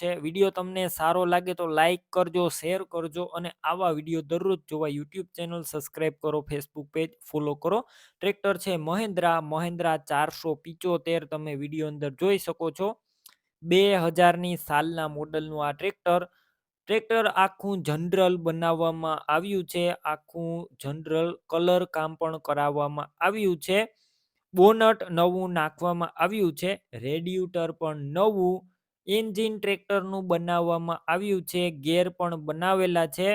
છે વીડિયો તમને સારો લાગે તો લાઈક કરજો, શેર કરજો અને આવા વીડિયો દરરોજ જોવા યુટ્યુબ ચેનલ સબસ્ક્રાઈબ કરો, ફેસબુક પેજ ફોલો કરો. ટ્રેક્ટર છે મહેન્દ્રા મહેન્દ્રા ચારસો પિચોતેર તમે વીડિયો અંદર જોઈ શકો છો. બે હજારની સાલના મોડલનું આ ટ્રેક્ટર. ટ્રેક્ટર આખું જનરલ બનાવવામાં આવ્યું છે, આખું જનરલ કલર કામ પણ કરાવવામાં આવ્યું છે. બોનટ નવું નાખવામાં આવ્યું છે, રેડિયુટર પણ નવું. એન્જિન ટ્રેક્ટરનું બનાવવામાં આવ્યું છે, ગેર પણ બનાવેલા છે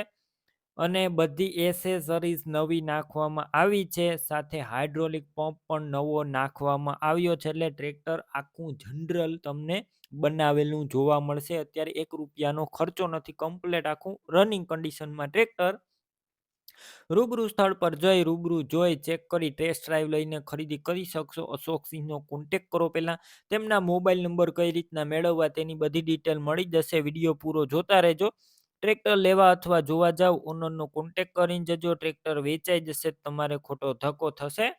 અને બધી એસેસરીઝ નવી નાખવામાં આવી છે, સાથે હાઇડ્રોલિક પંપ પણ નવો નાખવામાં આવ્યો છે, એટલે ટ્રેક્ટર આખું જનરલ તમને બનાવેલું જોવા મળશે. અત્યારે એક રૂપિયાનો ખર્ચો નથી, કમ્પ્લેટ આખું રનિંગ કન્ડિશનમાં ટ્રેક્ટર રૂબરૂ સ્થળ પર જઈ રૂબરૂ જોઈ ચેક કરી ટેસ્ટ ડ્રાઈવ લઈને ખરીદી કરી શકશો. અશોક સિંહનો કોન્ટેક કરો પહેલાં. તેમના મોબાઈલ નંબર કઈ રીતના મેળવવા તેની બધી ડિટેલ મળી જશે. વીડિયો પૂરો જોતા રહેજો. ટ્રેક્ટર લેવા અથવા જોવા જાવ ઓનરનો કોન્ટેક કરીને જજો. ટ્રેક્ટર વેચાઈ જશે, તમારે ખોટો ધક્કો થશે.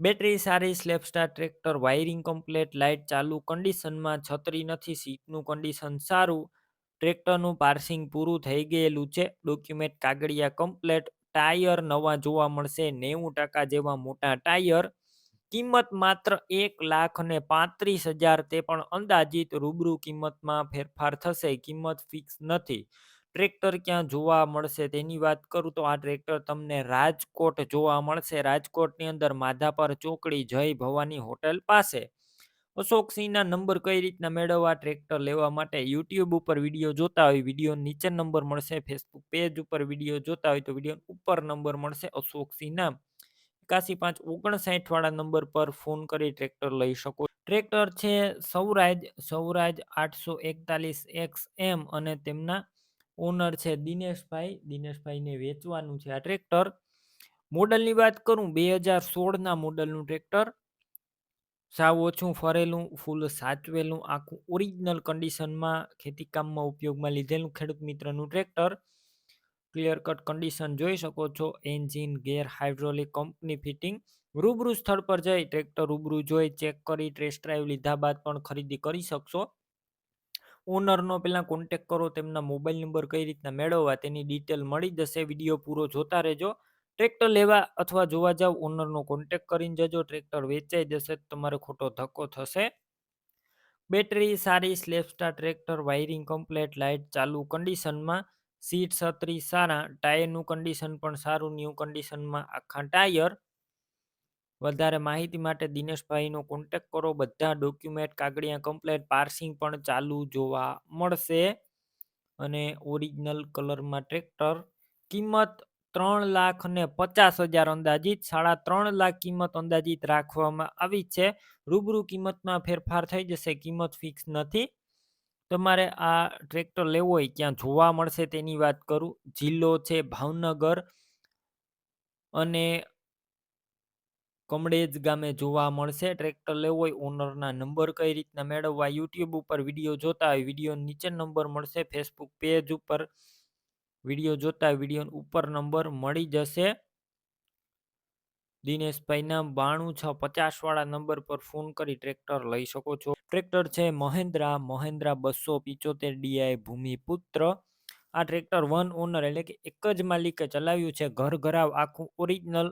બેટરી સારી સ્લેપસ્ટાર ટ્રેક્ટર વાયરિંગ કમ્પ્લેટ લાઇટ ચાલુ કન્ડિશનમાં છત્રી નથી સીટનું કન્ડિશન સારું. ટ્રેક્ટરનું પાર્સિંગ પૂરું થઈ ગયેલું છે. ડોક્યુમેન્ટ કાગળિયા કમ્પ્લેટ. ટાયર નવા જોવા મળશે. નેવું ટકા જેવા મોટા ટાયર. કિંમત માત્ર એક લાખ ને પાંત્રીસ હજાર તે પણ અંદાજિત રૂબરૂ કિંમતમાં ફેરફાર થશે. કિંમત ફિક્સ નથી. ટ્રેક્ટર ક્યાં જોવા મળશે તેની વાત કરું તો આ ટ્રેક્ટર તમને રાજકોટ જોવા મળશે. રાજકોટની અંદર માધાપર ચોકડી જય ભવાની હોટેલ પાસે. અશોકસિંહના નંબર કઈ રીતના મેળવવા ટ્રેક્ટર લેવા માટે યુટ્યુબ ઉપર વીડિયો જોતા હોય વીડિયો નીચે નંબર મળશે ફેસબુક પેજ ઉપર વીડિયો જોતા હોય તો વીડિયો ઉપર નંબર મળશે અશોકસિંહના એકાસી પાંચ ઓગણસાઠ વાળા નંબર પર ફોન કરી ટ્રેક્ટર લઈ શકો. ટ્રેક્ટર છે સૌરાજ સૌરાજ આઠસો એકતાલીસ એક્સ એમ અને તેમના ઓનર છે દિનેશભાઈ. દિનેશભાઈને વેચવાનું છે આ ટ્રેક્ટર મોડલની વાત કરું, બે હજાર સોળના મોડલનું ટ્રેક્ટર સાવ ઓછું ફરેલું, ફૂલ સાચવેલું, આખું ઓરિજિનલ કન્ડિશનમાં ખેતીકામમાં ઉપયોગમાં લીધેલું ખેડૂત મિત્રનું ટ્રેક્ટર. ક્લિયર કટ કન્ડિશન જોઈ શકો છો engine gear hydraulic company fitting રૂબરૂ સ્થળ પર જઈ ટ્રેક્ટર રૂબરૂ જોઈ ચેક કરી ટેસ્ટ ડ્રાઈવ લીધા બાદ પણ ખરીદી કરી શકશો. ઓનરનો પહેલાં કોન્ટેક કરો, તેમના મોબાઈલ નંબર કઈ રીતના મેળવવા તેની ડિટેલ મળી જશે. વીડિયો પૂરો જોતા રહેજો. ટ્રેક્ટર લેવા અથવા જોવા જાવ ઓનરનો કોન્ટેક કરીને જજો, ટ્રેક્ટર વેચાઈ જશે તમારે ખોટો ધક્કો થશે. બેટરી સારી સ્લેપસ્ટાર ટ્રેક્ટર વાયરિંગ કમ્પ્લેટ લાઇટ ચાલુ કન્ડિશનમાં સીટ છત્રી સારા ટાયરનું કન્ડિશન પણ સારું ન્યૂ કન્ડિશનમાં આખા ટાયર વધારે માહિતી માટે દિનેશભાઈનો કોન્ટેક કરો, બધા ડોક્યુમેન્ટ કાગળિયા કમ્પ્લેટ પાર્સિંગ પણ ચાલુ જોવા મળશે. અને ઓરિજિનલ કલરમાં ટ્રેક્ટર, કિંમત ત્રણ લાખ ને પચાસ હજાર અંદાજિત, સાડા ત્રણ લાખ કિંમત અંદાજિત રાખવામાં આવી છે. રૂબરૂ કિંમતમાં ફેરફાર થઈ જશે, કિંમત ફિક્સ નથી. તમારે આ ટ્રેક્ટર લેવો હોય ક્યાં જોવા મળશે તેની વાત કરું. જિલ્લો છે ભાવનગર અને કમળેજ ગામે જોવા મળશે. ટ્રેક્ટર લેવો હોય ઓનરના નંબર કઈ રીતના મેળવવા યુટ્યુબ ઉપર વીડિયો જોતા હોય વીડિયો નીચે નંબર મળશે ફેસબુક પેજ ઉપર વીડિયો જોતા વીડિયો ઉપર નંબર મળી જશે. દિનેશભાઈના બાણું છ પચાસ વાળા નંબર પર ફોન કરી ટ્રેક્ટર લઈ શકો છો. ટ્રેક્ટર છે મહેન્દ્રા મહેન્દ્રા બસો પિચોતેર ડીઆઈ ભૂમિપુત્ર. આ ટ્રેક્ટર વન ઓનર એટલે કે એક જ માલિકે ચલાવ્યું છે. ઘર ઘરાવ આખું ઓરિજિનલ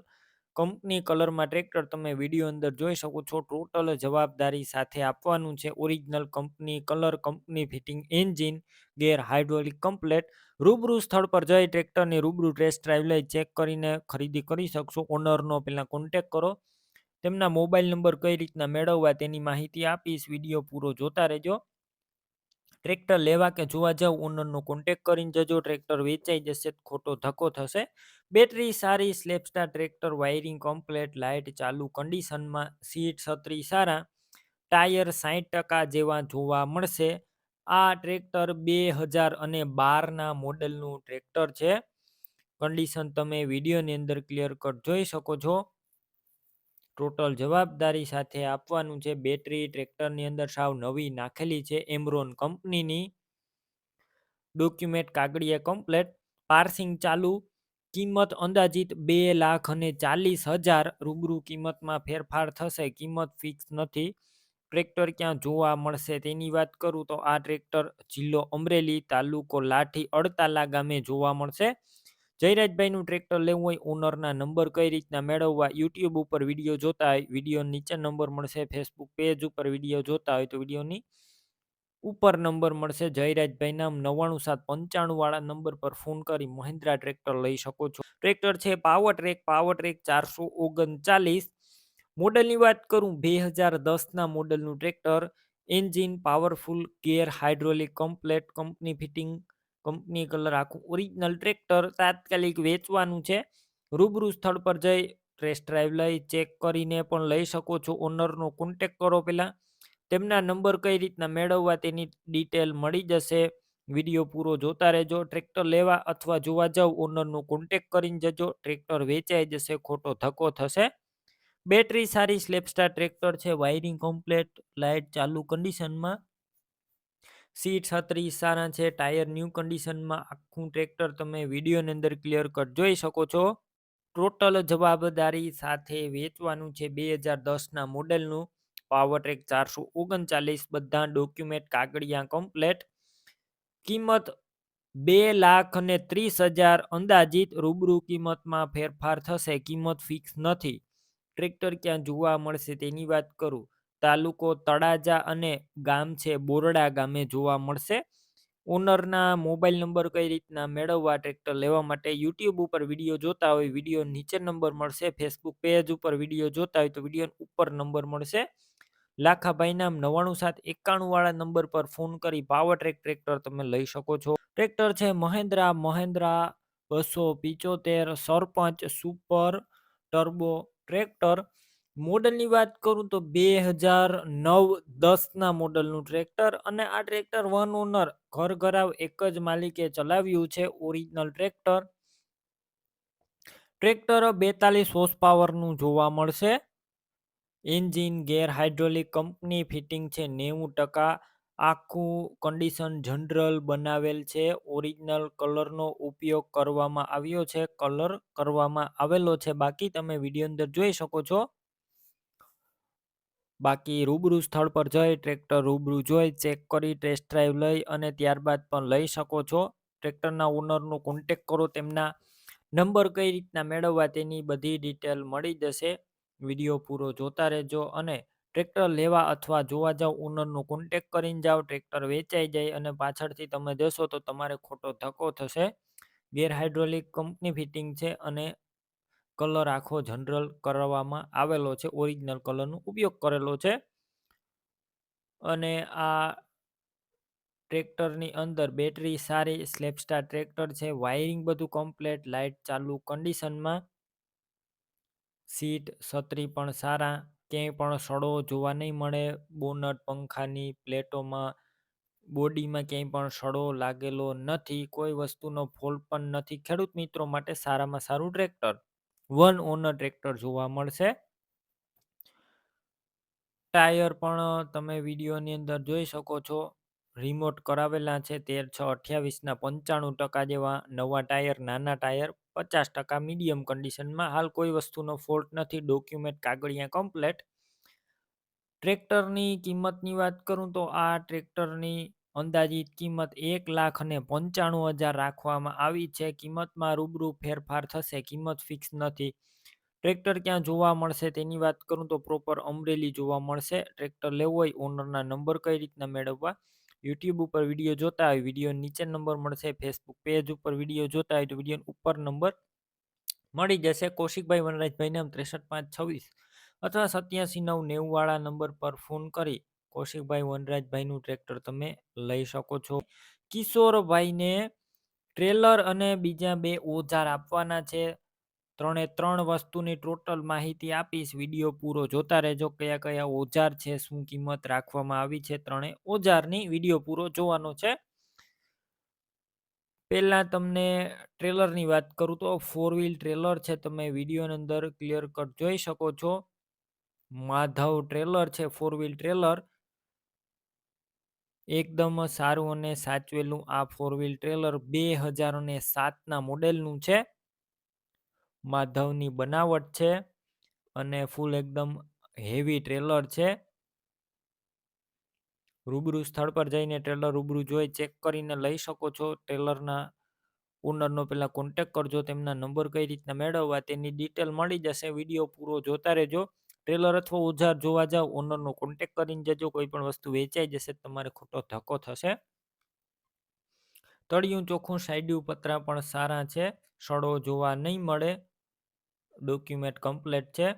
કંપની કલરમાં ટ્રેક્ટર તમે વીડિયો અંદર જોઈ શકો છો. ટોટલ જવાબદારી સાથે આપવાનું છે. Original company, colour company, fitting engine, gear hydraulic complete. રૂબરૂ સ્થળ પર જઈ ટ્રેક્ટરની રૂબરૂ ટેસ્ટ ડ્રાઈવ લઈ ચેક કરીને ખરીદી કરી શકશો. ઓનરનો પહેલાં કોન્ટેક કરો. તેમના મોબાઈલ નંબર કઈ રીતના મેળવવા તેની માહિતી આપીશ. વીડિયો પૂરો જોતા રહેજો. ટ્રેક્ટર લેવા કે જોવા જાવ ઓનરનો કોન્ટેક કરીને જજો, ટ્રેક્ટર વેચાઈ જશે, ખોટો ધક્કો થશે. બેટરી સારી સ્લેપસ્ટાર ટ્રેક્ટર વાયરિંગ કમ્પ્લેટ લાઇટ ચાલુ કન્ડિશનમાં સીટ છત્રી સારા, ટાયર સાહીઠ ટકા જેવા જોવા મળશે. આ ટ્રેક્ટર બે હજાર અને બારના મોડલનું ટ્રેક્ટર છે. કન્ડિશન તમે વિડીયોની અંદર ક્લિયર કટ જોઈ શકો છો. ટોટલ જવાબદારી સાથે આપવાનું છે. બેટરી ટ્રેક્ટરની અંદર સાવ નવી નાખેલી છે. એમરોન કંપનીની ડોક્યુમેન્ટ કાગળીએ કમ્પ્લેટ. પાર્સિંગ ચાલુ. કિંમત અંદાજિત બે લાખ અને ચાલીસ હજાર. રૂબરૂ કિંમતમાં ફેરફાર થશે. કિંમત ફિક્સ નથી. ટ્રેક્ટર ક્યાં જોવા મળશે તેની વાત કરું તો આ ટ્રેક્ટર જિલ્લો અમરેલી તાલુકો લાઠી અડતાલા ગામે જોવા મળશે. જયરાજભાઈનું ટ્રેક્ટર લેવું હોય, ઓનરના નંબર કઈ રીતના મેળવવા, યુટ્યુબ ઉપર વીડિયો જોતા હોય, વીડિયો નીચે નંબર મળશે, ફેસબુક પેજ ઉપર વીડિયો જોતા હોય તો વિડીયોની ઉપર નંબર મળશે. જયરાજભાઈ નામ નવ્વાણું સાત પંચાણું વાળા નંબર પર ફોન કરી મહિન્દ્રા ટ્રેક્ટર લઈ શકો છો. ટ્રેક્ટર છે પાવર ટ્રેક પાવર ટ્રેક ચારસો ઓગણચાલીસ. મોડલની વાત કરું, બે હજાર દસના મોડલનું tractor, engine powerful, gear hydraulic, complete, company fitting company colour આખું ઓરિજિનલ ટ્રેક્ટર તાત્કાલિક વેચવાનું છે. રૂબરૂ સ્થળ પર જઈ ટેસ્ટ ડ્રાઈવ લઈ, ચેક કરીને પણ લઈ શકો છો. ઓનરનો કોન્ટેક કરો પહેલાં. તેમના નંબર કઈ રીતના મેળવવા તેની ડિટેલ મળી જશે. વીડિયો પૂરો જોતા રહેજો. ટ્રેક્ટર લેવા અથવા જોવા જાવ, ઓનરનો કોન્ટેક કરીને જજો. ટ્રેક્ટર વેચાઈ જશે, ખોટો ધક્કો થશે. બેટરી સારી સ્લેપસ્ટાર ટ્રેક્ટર છે. વાયરિંગ કમ્પ્લેટ લાઇટ ચાલુ, કન્ડિશનમાં સીટ છત્રી સારા છે, ટાયર ન્યૂ કન્ડિશનમાં આખું ટ્રેક્ટર તમે વિડીયોની અંદર ક્લિયર કટ જોઈ શકો છો. ટોટલ જવાબદારી સાથે વેચવાનું છે બે હજાર દસના મોડેલનું. પાવર ટ્રેક ચારસો ઓગણચાલીસ, બધા ડોક્યુમેન્ટ કાગળિયા કમ્પ્લેટ. કિંમત બે લાખ અને ત્રીસ હજાર અંદાજિત, રૂબરૂ કિંમતમાં ફેરફાર થશે, કિંમત ફિક્સ નથી. ટ્રેક્ટર ક્યાં જોવા મળશે તેની વાત કરું. તાલુકો તળાજા અને ગામ છે બોરડા ગામે જોવા મળશે. ઓનરના મોબાઈલ નંબર કઈ રીતના મેળવવા, ટ્રેક્ટર લેવા માટે યુટ્યુબ ઉપર વીડિયો જોતા હોય, વીડિયો નીચે નંબર મળશે. ફેસબુક પેજ ઉપર વીડિયો જોતા હોય તો વીડિયો ઉપર નંબર મળશે. લાખાભાઈ નામ નવાણું સાત એકાણું વાળા નંબર પર ફોન કરી પાવર ટ્રેક ટ્રેક્ટર તમે લઈ શકો છો. ટ્રેક્ટર છે મહેન્દ્રા મહેન્દ્રા બસો પિચોતેર સરપંચ સુપર ટર્બો ટ્રેક્ટર. મોડલની વાત કરું તો બે હજાર નવ દસના મોડલનું ટ્રેક્ટર અને આ ટ્રેક્ટર વન ઓનર ઘર ઘરાવ એક જ માલિકે ચલાવ્યું છે ઓરિજિનલ ટ્રેક્ટર. ટ્રેક્ટર બેતાલીસ હોર્સ પાવરનું જોવા મળશે. Engine gear hydraulic company fitting છે નેવું ટકા. આખું કન્ડિશન જનરલ બનાવેલ છે. ઓરિજિનલ કલરનો ઉપયોગ કરવામાં આવ્યો છે, કલર કરવામાં આવેલો છે. બાકી તમે વીડિયો અંદર જોઈ શકો છો. બાકી રૂબરૂ સ્થળ પર જઈ, ટ્રેક્ટર રૂબરૂ જોઈ, ચેક કરી, ટેસ્ટ ડ્રાઈવ લઈ અને ત્યારબાદ પણ લઈ શકો છો. ટ્રેક્ટરના ઓનરનો કોન્ટેક કરો, તેમના નંબર કઈ રીતના મેળવવા તેની બધી ડિટેલ મળી જશે. વીડિયો પૂરો જોતા રહેજો અને ટ્રેક્ટર લેવા અથવા જોવા જાવ, ઓનરનો કોન્ટેક કરીને જાઓ ટ્રેક્ટર વેચાઈ જાય અને પાછળથી તમે જશો તો તમારે ખોટો ધક્કો થશે. ગેર હાઇડ્રોલિક કંપની ફિટિંગ છે અને કલર આખો જનરલ કરવામાં આવેલો છે, ઓરિજિનલ કલરનો ઉપયોગ કરેલો છે. અને આ ટ્રેક્ટરની અંદર બેટરી સારી, સ્લેપસ્ટાર ટ્રેક્ટર છે, વાયરિંગ બધું કમ્પ્લેટ, લાઇટ ચાલુ, કન્ડિશનમાં સીટ છત્રી પણ સારા, ક્યાંય પણ સડો જોવા નહીં મળે, બોનટ, પંખાની પ્લેટોમાં, બોડીમાં ક્યાંય પણ સડો લાગેલો નથી, કોઈ વસ્તુનો ફોલ્ટ પણ નથી. ખેડૂત મિત્રો માટે સારામાં સારું ટ્રેક્ટર. વન ઓનર ટ્રેક્ટર જોવા મળશે. ટાયર પણ તમે વિડીયોની અંદર જોઈ શકો છો. રિમોટ કરાવેલા છે તેર છ અઠ્યાવીસના પંચાણું ટકા જેવા નવા ટાયર, નાના ટાયર, પચાસ ટકા મીડિયમ કન્ડિશનમાં. હાલ કોઈ વસ્તુનો ફોલ્ટ નથી, ડોક્યુમેન્ટ કાગળિયા કમ્પ્લેટ. ટ્રેક્ટરની કિંમતની વાત કરું તો આ ટ્રેક્ટરની અંદાજિત કિંમત એક લાખ અને પંચાણું હજાર રાખવામાં આવી છે. કિંમતમાં રૂબરૂ ફેરફાર થશે, કિંમત ફિક્સ નથી. ટ્રેક્ટર ક્યાં જોવા મળશે તેની વાત કરું તો પ્રોપર અમરેલી જોવા મળશે. ટ્રેક્ટર લેવું હોય ઓનરના નંબર કઈ રીતના મેળવવા? યુટ્યુબ ઉપર વીડિયો જોતા હોય વીડિયો નીચે નંબર મળશે. ફેસબુક પેજ ઉપર વીડિયો જોતા હોય તો વીડિયો ઉપર નંબર મળી જશે. કૌશિકભાઈ વનરાજભાઈ નામ ત્રેસઠ પાંચ છવ્વીસ અથવા સત્યાસી નવ નેવું વાળા નંબર પર ફોન કરી કૌશિકભાઈ વનરાજભાઈનું ટ્રેક્ટર તમે લઈ શકો છો. કિશોરભાઈને ટ્રેલર અને બીજા બે ઓજાર આપવાના છે. ત્રણે ત્રણ વસ્તુની ટોટલ માહિતી આપીશ. વીડિયો પૂરો જોતા રહેજો. કયા કયા ઓજાર છે, શું કિંમત રાખવામાં આવી છે, ત્રણે ઓજારની વીડિયો પૂરો જોવાનો છે. પહેલાં તમને ટ્રેલરની વાત કરું તો ફોર વ્હીલ ટ્રેલર છે. તમે વિડીયોની અંદર ક્લિયર કટ જોઈ શકો છો. માધવ ટ્રેલર છે ફોર વ્હીલ ટ્રેલર એકદમ સારું અને સાચવેલું આ ફોર વ્હીલ ટ્રેલર બે હજાર અને સાતના મોડેલનું છે. માધવની બનાવટ છે અને ફૂલ એકદમ હેવી ટ્રેલર છે. રૂબરૂ સ્થળ પર જઈને ટ્રેલર રૂબરૂ જોઈ ચેક કરીને લઈ શકો છો. ટ્રેલરના ઓનરનો પહેલાં કોન્ટેક કરજો, તેમના નંબર કઈ રીતના મેળવવા તેની ડિટેલ મળી જશે. વીડિયો પૂરો જોતા રહેજો. ટ્રેલર અથવા ઓજાર જોવા જાવ ઓનરનો કોન્ટેક કરીને જજો કોઈ પણ વસ્તુ વેચાઈ જશે, તમારે ખોટો ધક્કો થશે. તળિયું ચોખ્ખું સાઈડિયું, પતરા પણ સારા છે. સડો જોવા નહીં મળે. ડોક્યુમેન્ટ કમ્પ્લેટ છે.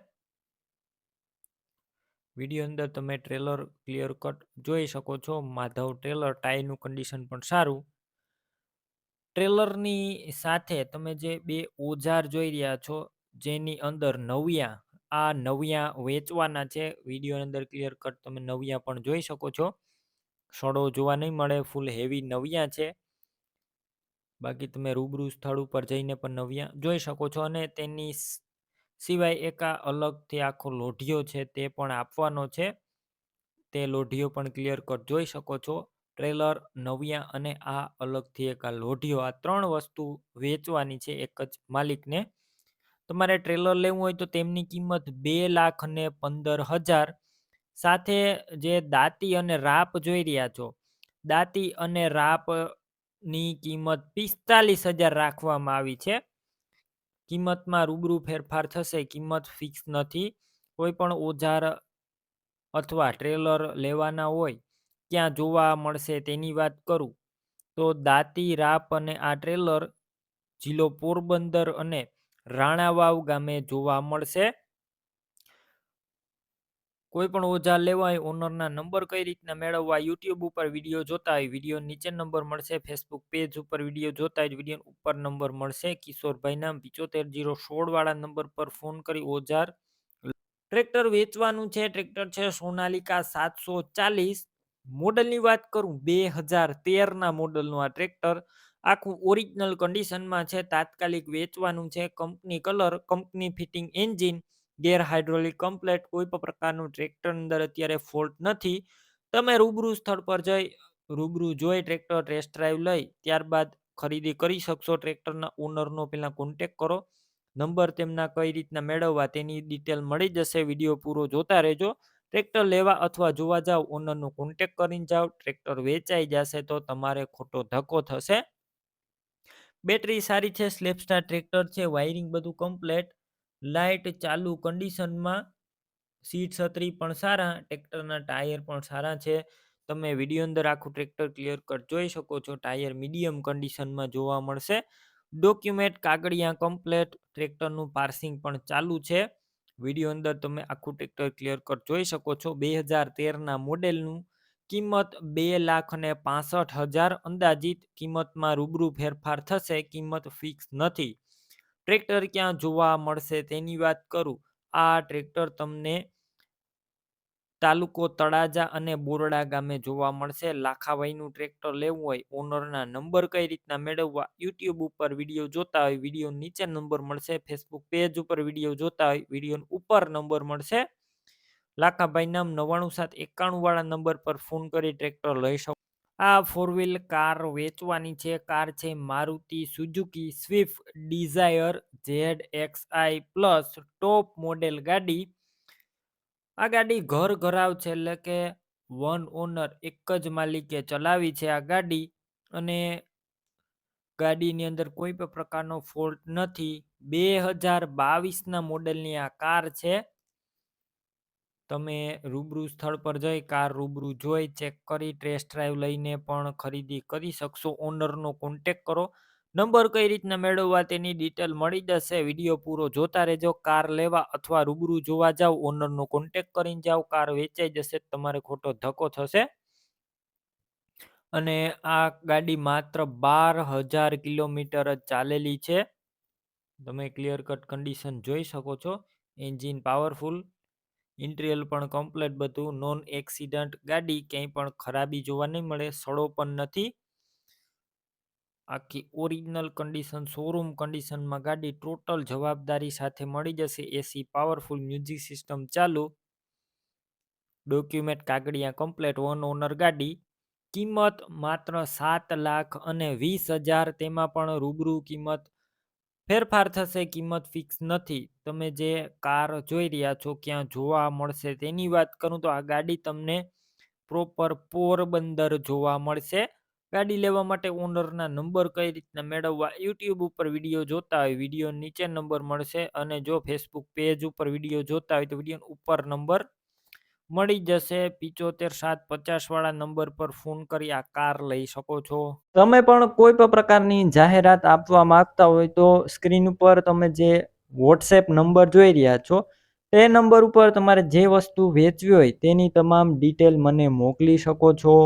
વીડિયો અંદર તમે ટ્રેલર ક્લિયર કટ જોઈ શકો છો. માધવ ટ્રેલર ટાયરનું કન્ડિશન પણ સારું. ટ્રેલરની સાથે તમે જે બે ઓજાર જોઈ રહ્યા છો, જેની અંદર નવિયા આ નવિયા વેચવાના છે. વિડીયોની અંદર ક્લિયર કટ તમે નવિયા પણ જોઈ શકો છો. સડો જોવા નહીં મળે ફૂલ હેવી નવિયા છે. બાકી તમે રૂબરૂ સ્થળ ઉપર જઈને પણ નવિયા જોઈ શકો છો અને તેની સિવાય એક અલગથી આખો લોઢિયો છે તે પણ આપવાનો છે. તે લોઢિયો પણ ક્લિયર કટ જોઈ શકો છો. ટ્રેલર, નવિયા અને આ અલગથી એક આ લોઢિયો, આ ત્રણ વસ્તુ વેચવાની છે એક જ માલિકને. તમારે ટ્રેલર લેવું હોય તો તેમની કિંમત બે લાખ અને પંદર હજાર. સાથે જે દાંતી અને રાપ જોઈ રહ્યા છો, દાંતી અને રાપની કિંમત પિસ્તાલીસ હજાર રાખવામાં આવી છે. કિંમતમાં રૂબરૂ ફેરફાર થશે, કિંમત ફિક્સ નથી. કોઈ પણ ઓજાર અથવા ટ્રેલર લેવાના હોય, ક્યાં જોવા મળશે તેની વાત કરું. તો દાંતી, રાપ અને આ ટ્રેલર જિલ્લો પોરબંદર અને રાણાવાવ ગામે જોવા મળશે. કોઈ પણ ઓજાર લેવા હોય ઓનરના નંબર કઈ રીતના મેળવવા, યુટ્યુબ ઉપર વીડિયો જોતા હોય, વીડિયો નીચે નંબર મળશે, ફેસબુક પેજ ઉપર વીડિયો જોતા હોય, વીડિયો ઉપર નંબર મળશે. કિશોરભાઈના પિચોતેર જીરો સોળ વાળા નંબર પર ફોન કરી ઓજાર. ટ્રેક્ટર વેચવાનું છે, ટ્રેક્ટર છે સોનાલિકા સાતસો ચાલીસ. મોડલની વાત કરું, બે હજાર તેરના મોડલનું આ ટ્રેક્ટર. આખું ઓરિજિનલ કન્ડિશનમાં છે, તાત્કાલિક વેચવાનું છે company colour company fitting engine gear hydraulic complete કોઈ પણ પ્રકારનું ટ્રેક્ટર અંદર અત્યારે ફોલ્ટ નથી. તમે રૂબરૂ સ્થળ પર જઈ, રૂબરૂ જોઈ ટ્રેક્ટર ટેસ્ટ ડ્રાઈવ લઈ, ત્યારબાદ ખરીદી કરી શકશો. ટ્રેક્ટરના ઓનરનો પહેલાં કોન્ટેક કરો. નંબર તેમના કઈ રીતના મેળવવા તેની ડિટેલ મળી જશે. વીડિયો પૂરો જોતા રહેજો. ટ્રેક્ટર લેવા અથવા જોવા જાવ ઓનરનો કોન્ટેક કરીને જાઓ. ટ્રેક્ટર વેચાઈ જશે તો તમારે ખોટો ધક્કો થશે. બેટરી સારી છે સ્લેપસ્ટાર ટ્રેક્ટર છે, વાયરિંગ બધું કમ્પ્લેટ લાઇટ ચાલુ કન્ડિશનમાં સીટ છત્રી પણ સારા, ટ્રેક્ટરના ટાયર પણ સારા છે. તમે વીડિયો અંદર આખું ટ્રેક્ટર ક્લિયર કટ જોઈ શકો છો, ટાયર મીડિયમ કન્ડિશનમાં જોવા મળશે. ડોક્યુમેન્ટ કાગળિયા કમ્પ્લેટ ટ્રેક્ટરનું પાર્સિંગ પણ ચાલુ છે. વીડિયો અંદર તમે આખું ટ્રેક્ટર ક્લિયર કટ જોઈ શકો છો. બે હજાર તેરના મોડેલનું કિંમત બે લાખ ને પાસઠ હજાર અંદાજિત કિંમતમાં રૂબરૂ ફેરફાર થશે, કિંમત ફિક્સ નથી. ટ્રેક્ટર ક્યાં જોવા મળશે તેની વાત કરું. આ ટ્રેક્ટર તમને તાલુકો તળાજા અને બોરડા ગામે જોવા મળશે. લાખાભાઈનું ટ્રેક્ટર લેવું હોય, ઓનરના નંબર કઈ રીતના મેળવવા, યુટ્યુબ ઉપર વીડિયો જોતા હોય, વીડિયો નીચે નંબર મળશે, ફેસબુક પેજ ઉપર વીડિયો જોતા હોય વીડિયો ઉપર નંબર મળશે. લાખાભાઈ નામ નવ્વાણું સાત એકાણું વાળા નંબર પર ફોન કરી ટ્રેક્ટર લઈ શકો. આ ફોર વ્હીલ કાર વેચવાની છે. કાર છે Maruti Suzuki, Swift, Dzire Z X I plus top model ગાડી. આ ગાડી ઘર ઘરાવ છે એટલે કે વન ઓનર એક જ માલિકે ચલાવી છે આ ગાડી. અને ગાડીની અંદર કોઈ પણ પ્રકારનો ફોલ્ટ નથી. બે હજાર બાવીસના મોડેલની આ કાર છે. તમે રૂબરૂ સ્થળ પર જઈ, કાર રૂબરૂ જોઈ, ચેક કરી, ટેસ્ટ ડ્રાઈવ લઈને પણ ખરીદી કરી શકશો. ઓનરનો કોન્ટેક કરો. નંબર કઈ રીતના મેળવવા તેની ડિટેલ મળી જશે. વીડિયો પૂરો જોતા રહેજો. કાર લેવા અથવા રૂબરૂ જોવા જાવ, ઓનરનો કોન્ટેક કરીને જાઓ. કાર વેચાઈ જશે તમારે ખોટો ધક્કો થશે. અને આ ગાડી માત્ર બાર હજાર કિલોમીટર જ ચાલેલી છે. તમે ક્લિયર કટ કન્ડિશન જોઈ શકો છો. એન્જિન પાવરફુલ ઇન્ટિરિયર પણ કમ્પ્લેટ બધું, નોન એક્સિડન્ટ ગાડી ક્યાંય પણ ખરાબી જોવા નહીં મળે, સડો પણ નથી. આખી ઓરિજિનલ કન્ડિશન, શોરૂમ કન્ડિશનમાં ગાડી ટોટલ જવાબદારી સાથે મળી જશે, એસી પાવરફુલ મ્યુઝિક સિસ્ટમ ચાલુ. ડોક્યુમેન્ટ કાગળિયા કમ્પ્લેટ, વન ઓનર ગાડી. કિંમત માત્ર સાત લાખ અને વીસ હજાર, તેમાં પણ રૂબરૂ કિંમત ફેરફાર થશે, કિંમત ફિક્સ નથી. તમે જે કાર જોઈ રહ્યા છો, ક્યાં જોવા મળશે તેની વાત કરું તો આ ગાડી તમને પ્રોપર પોરબંદર જોવા મળશે. ગાડી લેવા માટે ઓનરના નંબર કઈ રીતના મેળવવા યુટ્યુબ ઉપર વીડિયો જોતા હોય વીડિયો નીચે નંબર મળશે અને જો ફેસબુક પેજ ઉપર વીડિયો જોતા હોય તો વીડિયો ઉપર નંબર મળી જશે. પિચોતેર સાત પચાસ વાળા નંબર પર ફોન કરી આ કાર લઈ શકો છો. તમે પણ કોઈ પણ પ્રકારની જાહેરાત આપવા માંગતા હોય તો સ્ક્રીન ઉપર તમે જે વોટ્સએપ નંબર જોઈ રહ્યા છો, તે નંબર ઉપર તમારે જે વસ્તુ વેચવી હોય તેની તમામ ડિટેલ મને મોકલી શકો છો.